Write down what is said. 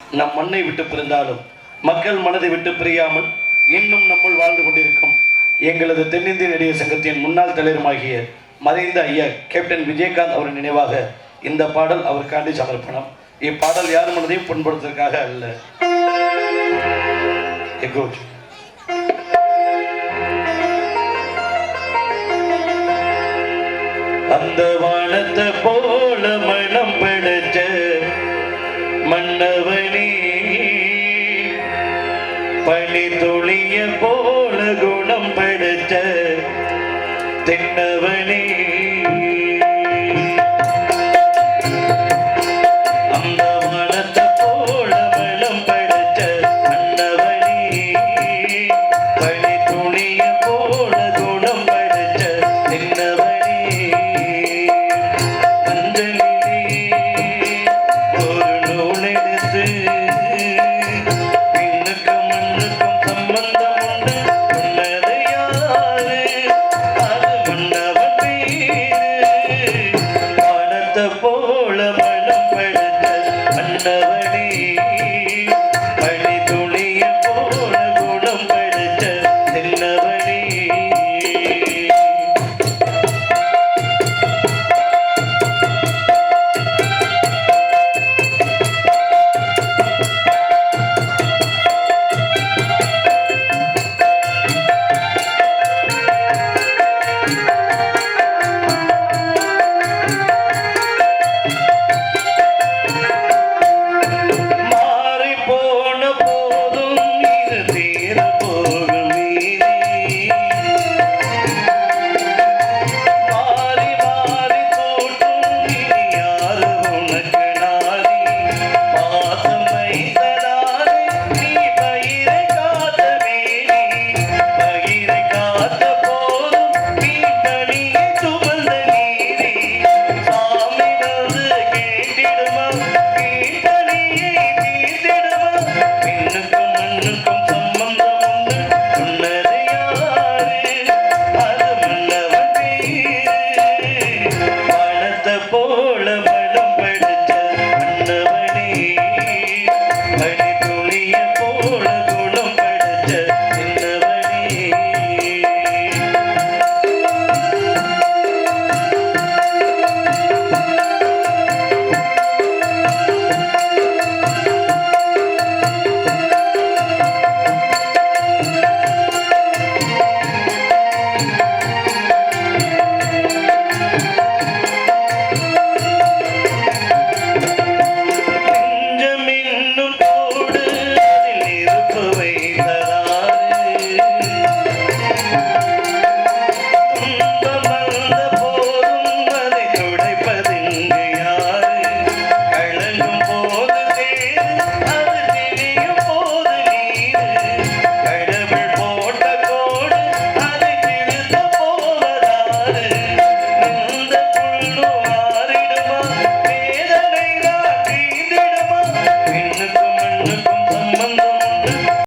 நம் மண்ணை விட்டு பிரிந்தாலும் மக்கள் மனதை விட்டு பிரியாமல் இன்னும் நம்முள் வாழ்ந்து கொண்டிருக்கும் எங்களது தென்னிந்திய நடிகர் சங்கத்தின் முன்னாள் தலைவருமாகிய மறைந்த ஐயா கேப்டன் விஜயகாந்த் அவரின் நினைவாக இந்த பாடல் அவருக்காண்டி சமர்ப்பணம். இப்பாடல் யார் மனதையும் புண்படுத்துவதற்காக அல்ல. A அந்த வானத்தை போல மழை துளிய போல குணம் படைச்ச தென்னவனே. அந்த ஆண்டவனே